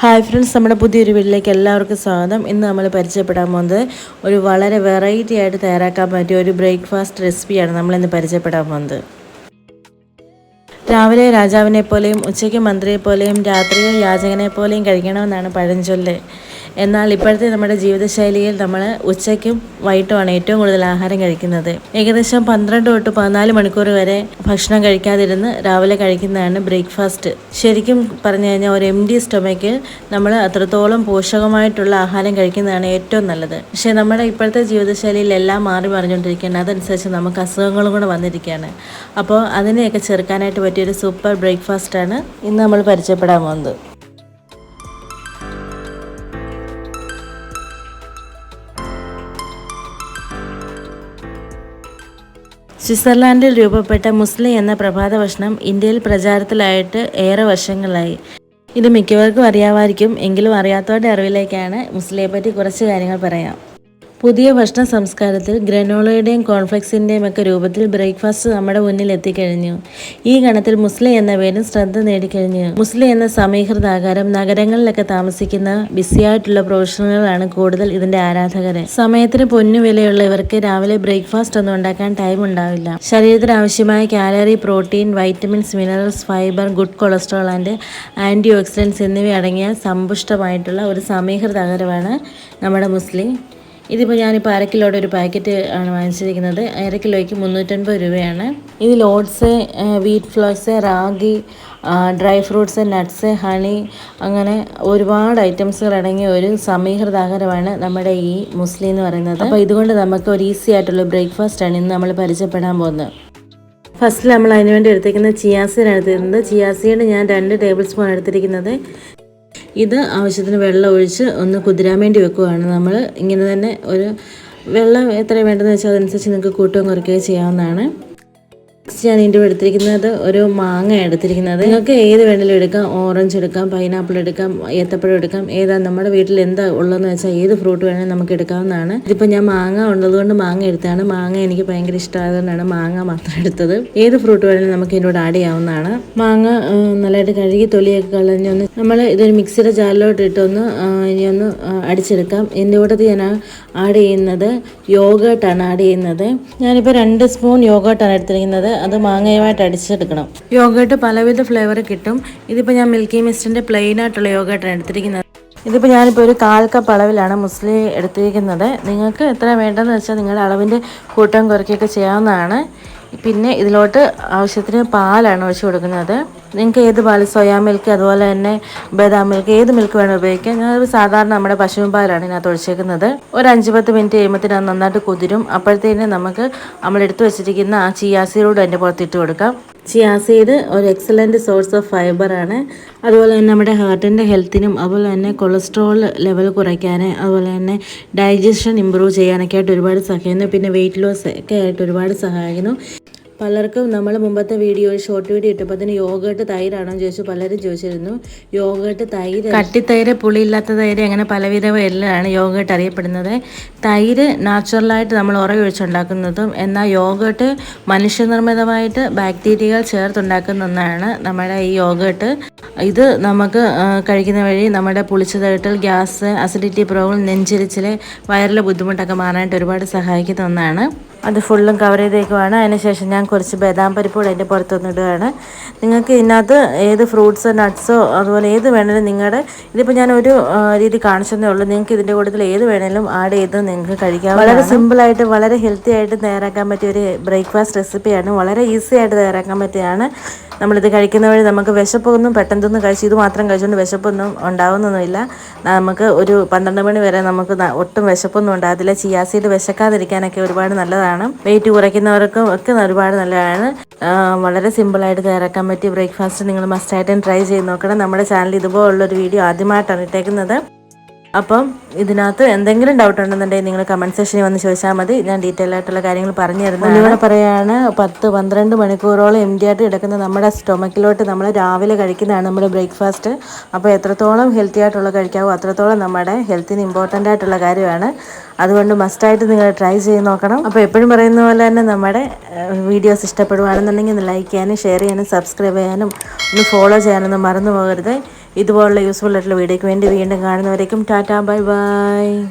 Hi friends നമ്മുടെ പുതിയൊരു വീട്ടിലേക്ക് എല്ലാവർക്കും സ്വാഗതം. ഇന്ന് നമ്മൾ പരിചയപ്പെടാൻ പോകുന്നത് ഒരു വളരെ വെറൈറ്റി ആയിട്ട് തയ്യാറാക്കാൻ പറ്റിയ ഒരു ബ്രേക്ക്ഫാസ്റ്റ് റെസിപ്പിയാണ് നമ്മളിന്ന് പരിചയപ്പെടാൻ പോകുന്നത്. രാവിലെ രാജാവിനെ പോലെയും ഉച്ചയ്ക്ക് മന്ത്രിയെ പോലെയും രാത്രിയിൽ യാചകനെ പോലെയും കഴിക്കണമെന്നാണ് പഴഞ്ചൊല്ല്. എന്നാൽ ഇപ്പോഴത്തെ നമ്മുടെ ജീവിതശൈലിയിൽ നമ്മൾ ഉച്ചയ്ക്കും വൈകിട്ടുമാണ് ഏറ്റവും കൂടുതൽ ആഹാരം കഴിക്കുന്നത്. ഏകദേശം പന്ത്രണ്ട് തൊട്ട് പതിനാല് മണിക്കൂർ വരെ ഭക്ഷണം കഴിക്കാതിരുന്ന് രാവിലെ കഴിക്കുന്നതാണ് ബ്രേക്ക്ഫാസ്റ്റ്. ശരിക്കും പറഞ്ഞു കഴിഞ്ഞാൽ ഒരു എം ഡി സ്റ്റൊമയ്ക്ക് നമ്മൾ അത്രത്തോളം പോഷകമായിട്ടുള്ള ആഹാരം കഴിക്കുന്നതാണ് ഏറ്റവും നല്ലത്. പക്ഷേ നമ്മുടെ ഇപ്പോഴത്തെ ജീവിതശൈലിയിൽ എല്ലാം മാറി മറിഞ്ഞുകൊണ്ടിരിക്കുകയാണ്. അതനുസരിച്ച് നമുക്ക് അസുഖങ്ങളും കൂടെ വന്നിരിക്കുകയാണ്. അപ്പോൾ അതിനെയൊക്കെ ചെറുക്കാനായിട്ട് പറ്റിയൊരു സൂപ്പർ ബ്രേക്ക്ഫാസ്റ്റാണ് ഇന്ന് നമ്മൾ പരിചയപ്പെടാൻ പോകുന്നത്. സ്വിറ്റ്സർലാൻഡിൽ രൂപപ്പെട്ട മുസ്ലിം എന്ന പ്രഭാത ഭക്ഷണം ഇന്ത്യയിൽ പ്രചാരത്തിലായിട്ട് ഏറെ വർഷങ്ങളായി. ഇത് മിക്കവർക്കും അറിയാമായിരിക്കും എങ്കിലും അറിയാത്തവരുടെ അറിവിലേക്കാണ് മുസ്ലിയെ പറ്റി കുറച്ച് കാര്യങ്ങൾ പറയാം. പുതിയ ഭക്ഷണ സംസ്കാരത്തിൽ ഗ്രനോളയുടെയും കോൺഫ്ലെക്സിന്റെയും ഒക്കെ രൂപത്തിൽ ബ്രേക്ക്ഫാസ്റ്റ് നമ്മുടെ മുന്നിൽ എത്തിക്കഴിഞ്ഞു. ഈ ഗണത്തിൽ മുസ്ലിം എന്ന പേരും ശ്രദ്ധ നേടിക്കഴിഞ്ഞു. മുസ്ലിം എന്ന സമീകൃത ആകാരം നഗരങ്ങളിലൊക്കെ താമസിക്കുന്ന ബിസിയായിട്ടുള്ള പ്രൊഫഷണലുകളാണ് കൂടുതൽ ഇതിന്റെ ആരാധകരെ. സമയത്തിന് പൊന്നു വിലയുള്ള ഇവർക്ക് രാവിലെ ബ്രേക്ക്ഫാസ്റ്റ് ഒന്നും ഉണ്ടാക്കാൻ ടൈം ഉണ്ടാവില്ല. ശരീരത്തിന് ആവശ്യമായ calorie protein vitamins minerals fibre good cholesterol and antioxidants എന്നിവ അടങ്ങിയ സമ്പുഷ്ടമായിട്ടുള്ള ഒരു സമീകൃത ആകാരമാണ് നമ്മുടെ മുസ്ലിം. ഇതിപ്പോൾ ഞാനിപ്പോൾ അര കിലോയുടെ ഒരു പാക്കറ്റ് ആണ് വാങ്ങിച്ചിരിക്കുന്നത്. അര കിലോയ്ക്ക് മുന്നൂറ്റൻപത് രൂപയാണ്. ഇതിൽ oats wheat flours ragi dry fruits nuts honey അങ്ങനെ ഒരുപാട് ഐറ്റംസുകൾ അടങ്ങിയ ഒരു സമീകൃതാഹാരമാണ് നമ്മുടെ ഈ മുസ്ലിം എന്ന് പറയുന്നത്. അപ്പോൾ ഇതുകൊണ്ട് നമുക്ക് ഒരു ഈസി ആയിട്ടുള്ള ബ്രേക്ക്ഫാസ്റ്റ് ആണ് ഇന്ന് നമ്മൾ പരിചയപ്പെടാൻ പോകുന്നത്. ഫസ്റ്റിൽ നമ്മൾ അതിനുവേണ്ടി എടുത്തിരിക്കുന്നത് ചിയാസീനാണ് എടുത്തിരുന്നത്. ചിയാസീഡ് ഞാൻ രണ്ട് ടേബിൾ സ്പൂൺ എടുത്തിരിക്കുന്നത്. ഇത് ആവശ്യത്തിന് വെള്ളം ഒഴിച്ച് ഒന്ന് കുതിരാൻ വേണ്ടി വെക്കുകയാണ് നമ്മൾ ഇങ്ങനെ തന്നെ ഒരു വെള്ളം എത്ര വേണ്ടതെന്ന് വെച്ചാൽ അതനുസരിച്ച് നിങ്ങൾക്ക് കൂട്ടുകയും കുറയ്ക്കുകയും ചെയ്യാവുന്നതാണ്. നെക്സ്റ്റ് ഞാൻ ഇതിന്റെ എടുത്തിരിക്കുന്നത് ഒരു മാങ്ങ എടുത്തിരിക്കുന്നത്. നിങ്ങൾക്ക് ഏത് വേണമെങ്കിലും എടുക്കാം. ഓറഞ്ച് എടുക്കാം പൈനാപ്പിൾ എടുക്കാം ഏത്തപ്പഴം എടുക്കാം. ഏതാ നമ്മുടെ വീട്ടിൽ എന്താ ഉള്ളതെന്ന് വെച്ചാൽ ഏത് ഫ്രൂട്ട് വേണമെങ്കിലും നമുക്ക് എടുക്കാവുന്നതാണ്. ഇതിപ്പോൾ ഞാൻ മാങ്ങ ഉള്ളതുകൊണ്ട് മാങ്ങ എടുത്താണ്. മാങ്ങ എനിക്ക് ഭയങ്കര ഇഷ്ടമായതുകൊണ്ടാണ് മാങ്ങ മാത്രം എടുത്തത്. ഏത് ഫ്രൂട്ട് വേണമെങ്കിലും നമുക്ക് ഇതിനോട് ആഡ് ചെയ്യാവുന്നതാണ്. മാങ്ങ നല്ലതായിട്ട് കഴുകി തൊലിയൊക്കെ കളഞ്ഞൊന്ന് നമ്മൾ ഇതൊരു മിക്സിയുടെ ജാലിലോട്ട് ഇട്ടൊന്ന് ഇനി ഒന്ന് അടിച്ചെടുക്കാം. എന്റെ കൂട്ടത്തിൽ ഞാൻ ആഡ് ചെയ്യുന്നത് യോഗട്ടാണ് ആഡ് ചെയ്യുന്നത്. ഞാനിപ്പോൾ രണ്ട് സ്പൂൺ യോഗട്ടാണ് എടുത്തിരിക്കുന്നത്. അത് മാങ്ങയുമായിട്ട് അടിച്ചെടുക്കണം. യോഗേട്ട് പലവിധ ഫ്ലേവർ കിട്ടും. ഇതിപ്പോൾ ഞാൻ മിൽക്കി മിസ്റ്റിന്റെ പ്ലെയിൻ ആയിട്ടുള്ള യോഗേട്ടാണ് എടുത്തിരിക്കുന്നത്. ഇതിപ്പോൾ ഞാനിപ്പോൾ ഒരു കാൽ കപ്പ് അളവിലാണ് മുസ്ലി എടുത്തിരിക്കുന്നത്. നിങ്ങൾക്ക് എത്ര വേണ്ടതെന്ന് വെച്ചാൽ നിങ്ങളുടെ അളവിന്റെ കൂട്ടം കുറയ്ക്കുകയൊക്കെ ചെയ്യാവുന്നതാണ്. പിന്നെ ഇതിലോട്ട് ആവശ്യത്തിന് പാലാണ് ഒഴിച്ചു കൊടുക്കുന്നത്. നിങ്ങൾക്ക് ഏത് പാൽ സോയാ മിൽക്ക് അതുപോലെ തന്നെ ബദാം മിൽക്ക് ഏത് മിൽക്ക് വേണം ഉപയോഗിക്കാം. ഞാൻ സാധാരണ നമ്മുടെ പശുവും പാലാണ് ഇതിനകത്ത് ഒഴിച്ചേക്കുന്നത്. ഒരു അഞ്ച് പത്ത് മിനിറ്റ് കഴിയുമ്പോഴത്തേന് അത് നന്നായിട്ട് കുതിരും. അപ്പോഴത്തേന് നമുക്ക് നമ്മൾ എടുത്തു വെച്ചിരിക്കുന്ന ആ ചിയാസീഡ് അതിന്റെ പുറത്തിട്ട് കൊടുക്കാം. ചിയാസീഡ് ഒരു എക്സലന്റ് സോഴ്സ് ഓഫ് ഫൈബറാണ് അതുപോലെ തന്നെ നമ്മുടെ ഹാർട്ടിന്റെ ഹെൽത്തിനും അതുപോലെ തന്നെ കൊളസ്ട്രോൾ ലെവൽ കുറയ്ക്കാൻ അതുപോലെ തന്നെ ഡൈജഷൻ ഇമ്പ്രൂവ് ചെയ്യാനൊക്കെ ആയിട്ട് ഒരുപാട് സഹായിക്കുന്നു. പിന്നെ വെയിറ്റ് ലോസ് ഒക്കെ ആയിട്ട് ഒരുപാട് സഹായിക്കുന്നു. പലർക്കും നമ്മൾ മുമ്പത്തെ വീഡിയോ ഷോർട്ട് വീഡിയോ ഇട്ടപ്പോൾ അതിന് യോഗട്ട് തൈരാണോ ചോദിച്ചു പലരും ചോദിച്ചിരുന്നു. യോഗട്ട് തൈര് കട്ടിത്തൈര് പുളിയില്ലാത്ത തൈര് അങ്ങനെ പലവിധ എല്ലാമാണ് യോഗട്ട് അറിയപ്പെടുന്നത്. തൈര് നാച്ചുറലായിട്ട് നമ്മൾ ഉറയൊഴിച്ചുണ്ടാക്കുന്നതും എന്നാൽ യോഗട്ട് മനുഷ്യനിർമ്മിതമായിട്ട് ബാക്ടീരിയകൾ ചേർത്തുണ്ടാക്കുന്ന ഒന്നാണ് നമ്മുടെ ഈ യോഗട്ട്. ഇത് നമുക്ക് കഴിക്കുന്ന വഴി നമ്മുടെ പുളിച്ചതേട്ടൽ ഗ്യാസ് അസിഡിറ്റി പ്രോബ്ലം നെഞ്ചിരിച്ചിൽ വയറിലെ ബുദ്ധിമുട്ടൊക്കെ മാറാനായിട്ട് ഒരുപാട് സഹായിക്കുന്ന ഒന്നാണ്. അത് ഫുള്ളും കവർ ചെയ്തേക്കുവാണ്. അതിനുശേഷം ഞാൻ കുറച്ച് ബദാം പരിപ്പ് അതിന്റെ പുറത്തൊന്ന് ഇടുകയാണ്. നിങ്ങൾക്ക് ഇതിനകത്ത് ഏത് ഫ്രൂട്ട്സോ നട്ട്സോ അതുപോലെ ഏത് വേണമെങ്കിലും നിങ്ങളുടെ ഇതിപ്പോൾ ഞാൻ ഒരു രീതി കാണിച്ചതേ ഉള്ളൂ. നിങ്ങൾക്ക് ഇതിന്റെ കൂട്ടത്തിൽ ഏത് വേണമെങ്കിലും ആഡ് ചെയ്ത് നിങ്ങൾക്ക് കഴിക്കാം വളരെ സിമ്പിളായിട്ട് വളരെ ഹെൽത്തി ആയിട്ട് തയ്യാറാക്കാൻ പറ്റിയ ഒരു ബ്രേക്ക്ഫാസ്റ്റ് റെസിപ്പിയാണ് വളരെ ഈസി ആയിട്ട് തയ്യാറാക്കാൻ പറ്റിയാണ് നമ്മളിത് കഴിക്കുന്ന വഴി നമുക്ക് വിശപ്പൊന്നും പെട്ടെന്നൊന്നും കഴിച്ച് ഇത് മാത്രം കഴിച്ചുകൊണ്ട് വിശപ്പൊന്നും ഉണ്ടാവുന്നൊന്നുമില്ല. നമുക്ക് ഒരു പന്ത്രണ്ട് മണി വരെ നമുക്ക് ഒട്ടും വിശപ്പൊന്നും ഉണ്ടാകത്തില്ല. ചിയാസീഡ് വിശക്കാതിരിക്കാനൊക്കെ ഒരുപാട് നല്ലതാണ്. വെയിറ്റ് കുറയ്ക്കുന്നവർക്കും ഒക്കെ ഒരുപാട് നല്ലതാണ്. വളരെ സിമ്പിളായിട്ട് തയ്യാറാക്കാൻ പറ്റിയ ബ്രേക്ക്ഫാസ്റ്റ് നിങ്ങൾ മസ്റ്റായിട്ടും ട്രൈ ചെയ്ത് നോക്കണം. നമ്മുടെ ചാനൽ ഇതുപോലുള്ളൊരു വീഡിയോ ആദ്യമായിട്ടാണ് ഇട്ടേക്കുന്നത്. അപ്പം ഇതിനകത്ത് എന്തെങ്കിലും ഡൗട്ട് ഉണ്ടെന്നുണ്ടെങ്കിൽ നിങ്ങൾ കമന്റ് സെക്ഷനിൽ വന്ന് ചോദിച്ചാൽ മതി. ഞാൻ ഡീറ്റെയിൽ ആയിട്ടുള്ള കാര്യങ്ങൾ പറഞ്ഞു തരുന്നത് ഇവിടെ പറയുകയാണ് പത്ത് പന്ത്രണ്ട് മണിക്കൂറോളം എം ആയിട്ട് കിടക്കുന്ന നമ്മുടെ സ്റ്റൊമക്കിലോട്ട് നമ്മൾ രാവിലെ കഴിക്കുന്നതാണ് നമ്മുടെ ബ്രേക്ക്ഫാസ്റ്റ് അപ്പോൾ എത്രത്തോളം ഹെൽത്തി ആയിട്ടുള്ള കഴിക്കാവോ അത്രത്തോളം നമ്മുടെ ഹെൽത്തിന് ഇമ്പോർട്ടന്റ് ആയിട്ടുള്ള കാര്യമാണ്. അതുകൊണ്ട് മസ്റ്റായിട്ട് നിങ്ങൾ ട്രൈ ചെയ്ത് നോക്കണം. അപ്പോൾ എപ്പോഴും പറയുന്ന പോലെ തന്നെ നമ്മുടെ വീഡിയോസ് ഇഷ്ടപ്പെടുവാണെന്നുണ്ടെങ്കിൽ ഒന്ന് ലൈക്ക് ചെയ്യാനും ഷെയർ ചെയ്യാനും സബ്സ്ക്രൈബ് ചെയ്യാനും ഒന്ന് ഫോളോ ചെയ്യാനൊന്നും മറന്നു പോകരുത്. ഇതുപോലുള്ള യൂസ്ഫുൾ ആയിട്ടുള്ള വീഡിയോയ്ക്ക് വേണ്ടി വീണ്ടും കാണുന്നവരേക്കും ടാറ്റാ ബൈ ബൈ.